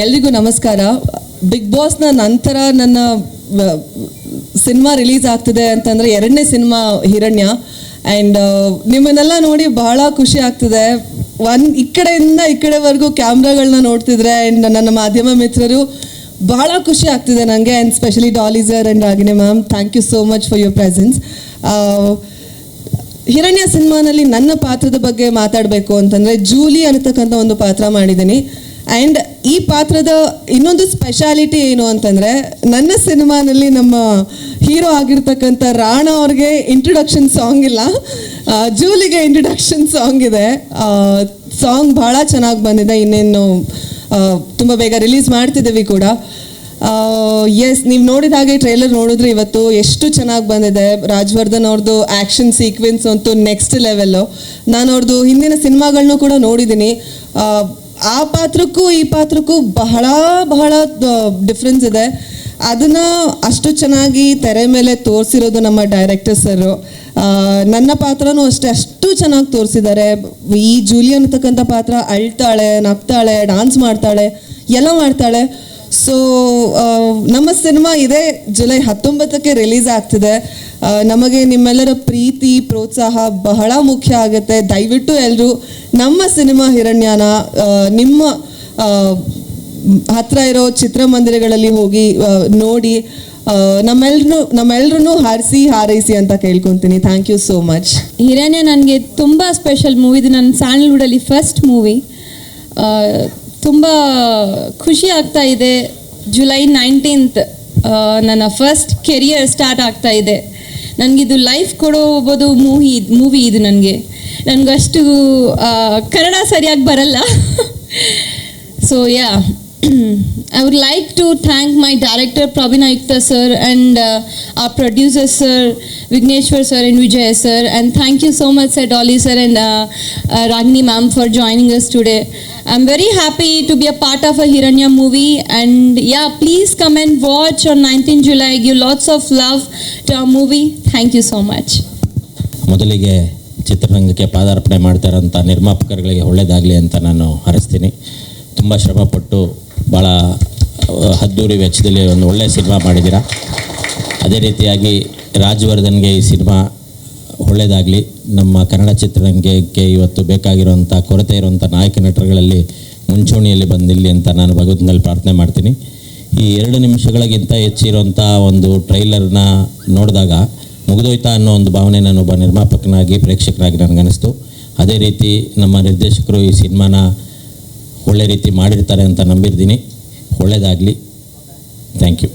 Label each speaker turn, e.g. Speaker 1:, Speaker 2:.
Speaker 1: ಎಲ್ರಿಗೂ ನಮಸ್ಕಾರ. ಬಿಗ್ ಬಾಸ್ನ ನಂತರ ನನ್ನ ಸಿನಿಮಾ ರಿಲೀಸ್ ಆಗ್ತಿದೆ ಅಂತಂದ್ರೆ ಎರಡನೇ ಸಿನಿಮಾ ಹಿರಣ್ಯ. ಆ್ಯಂಡ್ ನಿಮ್ಮನ್ನೆಲ್ಲ ನೋಡಿ ಬಹಳ ಖುಷಿ ಆಗ್ತಿದೆ. ಒನ್ ಈ ಕಡೆಯಿಂದ ಈ ಕಡೆವರೆಗೂ ಕ್ಯಾಮ್ರಾಗಳನ್ನ ನೋಡ್ತಿದ್ರೆ ಆ್ಯಂಡ್ ನನ್ನ ಮಾಧ್ಯಮ ಮಿತ್ರರು ಬಹಳ ಖುಷಿ ಆಗ್ತಿದೆ ನನಗೆ and specially Daali sir and Ragini ma'am thank you so much for your presence Hiranya ಸಿನಿಮಾನಲ್ಲಿ ನನ್ನ ಪಾತ್ರದ ಬಗ್ಗೆ ಮಾತಾಡಬೇಕು ಅಂತಂದ್ರೆ ಜೂಲಿ ಅನ್ನತಕ್ಕಂಥ ಒಂದು ಪಾತ್ರ ಮಾಡಿದ್ದೀನಿ. ಆ್ಯಂಡ್ ಈ ಪಾತ್ರದ ಇನ್ನೊಂದು ಸ್ಪೆಷಾಲಿಟಿ ಏನು ಅಂತಂದರೆ, ನನ್ನ ಸಿನಿಮಾನಲ್ಲಿ ನಮ್ಮ ಹೀರೋ ಆಗಿರ್ತಕ್ಕಂಥ ರಾಣ ಅವ್ರಿಗೆ ಇಂಟ್ರೊಡಕ್ಷನ್ ಸಾಂಗ್ ಇಲ್ಲ. ಜೂಲಿಗೆ ಇಂಟ್ರೊಡಕ್ಷನ್ ಸಾಂಗ್ ಇದೆ. ಸಾಂಗ್ ಭಾಳ ಚೆನ್ನಾಗಿ ಬಂದಿದೆ. ಇನ್ನೇನು ತುಂಬ ಬೇಗ ರಿಲೀಸ್ ಮಾಡ್ತಿದ್ದೀವಿ ಕೂಡ. ಎಸ್ ನೀವು ನೋಡಿದ ಹಾಗೆ ಟ್ರೈಲರ್ ನೋಡಿದ್ರೆ ಇವತ್ತು ಎಷ್ಟು ಚೆನ್ನಾಗಿ ಬಂದಿದೆ. ರಾಜವರ್ಧನ್ ಅವ್ರದ್ದು ಆ್ಯಕ್ಷನ್ ಸೀಕ್ವೆನ್ಸ್ ಅಂತೂ ನೆಕ್ಸ್ಟ್ ಲೆವೆಲ್ಲು ನಾನು ಅವ್ರದ್ದು ಹಿಂದಿನ ಸಿನಿಮಾಗಳನ್ನೂ ಕೂಡ ನೋಡಿದ್ದೀನಿ. ಆ, ಪಾತ್ರಕ್ಕೂ ಈ ಪಾತ್ರಕ್ಕೂ ಬಹಳ ಬಹಳ ಡಿಫ್ರೆನ್ಸ್ ಇದೆ. ಅದನ್ನ ಅಷ್ಟು ಚೆನ್ನಾಗಿ ತೆರೆ ಮೇಲೆ ತೋರಿಸಿರೋದು ನಮ್ಮ ಡೈರೆಕ್ಟರ್ ಸರ್. ನನ್ನ ಪಾತ್ರನೂ ಅಷ್ಟೇ ಅಷ್ಟು ಚೆನ್ನಾಗಿ ತೋರಿಸಿದ್ದಾರೆ. ಈ ಜೂಲಿ ಅನ್ನತಕ್ಕಂಥ ಪಾತ್ರ ಅಳ್ತಾಳೆ ನಗ್ತಾಳೆ ಡಾನ್ಸ್ ಮಾಡ್ತಾಳೆ ಎಲ್ಲ ಮಾಡ್ತಾಳೆ. ಸೊ ನಮ್ಮ ಸಿನಿಮಾ ಇದೇ ಜುಲೈ ಹತ್ತೊಂಬತ್ತಕ್ಕೆ ರಿಲೀಸ್ ಆಗ್ತಿದೆ. ನಮಗೆ ನಿಮ್ಮೆಲ್ಲರ ಪ್ರೀತಿ, ಪ್ರೋತ್ಸಾಹ ಬಹಳ ಮುಖ್ಯ ಆಗುತ್ತೆ. ದಯವಿಟ್ಟು ಎಲ್ಲರೂ ನಮ್ಮ ಸಿನಿಮಾ ಹಿರಣ್ಯನ ನಿಮ್ಮ ಹತ್ರ ಇರೋ ಚಿತ್ರಮಂದಿರಗಳಲ್ಲಿ ಹೋಗಿ ನೋಡಿ ನಮ್ಮೆಲ್ರೂ ನಮ್ಮೆಲ್ರೂ ಹಾರಿಸಿ, ಹಾರೈಸಿ ಅಂತ ಕೇಳ್ಕೊತೀನಿ. Thank you so much
Speaker 2: Hiranya ನನಗೆ ತುಂಬ ಸ್ಪೆಷಲ್ ಮೂವಿ ಇದು ನನ್ನ ಸ್ಯಾಂಡಲ್ವುಡಲ್ಲಿ ಫಸ್ಟ್ ಮೂವಿ ತುಂಬ ಖುಷಿ ಆಗ್ತಾ ಇದೆ. ಜುಲೈ ನೈನ್ಟೀನ್ತ್ ನನ್ನ ಫಸ್ಟ್ ಕೆರಿಯರ್ ಸ್ಟಾರ್ಟ್ ಆಗ್ತಾ ಇದೆ. ನನಗಿದು ಲೈಫ್ ಕೊಡೋಬೋದು ಮೂವಿ ಮೂವಿ ಇದು ನನಗೆ. ನನಗಷ್ಟು ಕನ್ನಡ ಸರಿಯಾಗಿ ಬರಲ್ಲ. So yeah I would like to thank my director Prabhin Ayukta sir and uh, our producer sir Vigneshwar sir and Vijay sir and thank you so much sir Dolly sir and uh, uh, Ragini ma'am for joining us today. I'm very happy to be a part of a Hiranya movie and yeah please come and watch on 19th July. Give lots of love to our movie. Thank you so much.
Speaker 3: ಮೊದಲಿಗೆ ಚಿತ್ರರಂಗಕ್ಕೆ ಪಾದಾರ್ಪಣೆ ಮಾಡ್ತಾ ಇರೋಂಥ ನಿರ್ಮಾಪಕರುಗಳಿಗೆ ಒಳ್ಳೆಯದಾಗಲಿ ಅಂತ ನಾನು ಹರಿಸ್ತೀನಿ ತುಂಬ ಶ್ರಮಪಟ್ಟು ಭಾಳ ಹದ್ದೂರಿ ವೆಚ್ಚದಲ್ಲಿ ಒಂದು ಒಳ್ಳೆಯ ಸಿನಿಮಾ ಮಾಡಿದ್ದೀರಾ? ಅದೇ ರೀತಿಯಾಗಿ ರಾಜವರ್ಧನ್ಗೆ ಈ ಸಿನಿಮಾ ಒಳ್ಳೆಯದಾಗಲಿ ನಮ್ಮ ಕನ್ನಡ ಚಿತ್ರರಂಗಕ್ಕೆ ಇವತ್ತು ಬೇಕಾಗಿರುವಂಥ ಕೊರತೆ ಇರುವಂಥ ನಾಯಕ ನಟರುಗಳಲ್ಲಿ ಮುಂಚೂಣಿಯಲ್ಲಿ ಬಂದಿಲ್ಲಿ ಅಂತ ನಾನು ಭಗವಂತನಲ್ಲಿ ಪ್ರಾರ್ಥನೆ ಮಾಡ್ತೀನಿ. ಈ ಎರಡು ನಿಮಿಷಗಳಿಗಿಂತ ಹೆಚ್ಚಿರುವಂಥ ಒಂದು ಟ್ರೈಲರ್ನ ನೋಡಿದಾಗ ಮುಗಿದೋಯ್ತಾ ಅನ್ನೋ ಒಂದು ಭಾವನೆ ನಾನೊಬ್ಬ ನಿರ್ಮಾಪಕನಾಗಿ ಪ್ರೇಕ್ಷಕರಾಗಿ ನನಗನ್ನಿಸ್ತು. ಅದೇ ರೀತಿ ನಮ್ಮ ನಿರ್ದೇಶಕರು ಈ ಸಿನಿಮಾನ ಒಳ್ಳೆ ರೀತಿ ಮಾಡಿರ್ತಾರೆ ಅಂತ ನಂಬಿರ್ತೀನಿ. ಒಳ್ಳೆಯದಾಗಲಿ ಥ್ಯಾಂಕ್ ಯು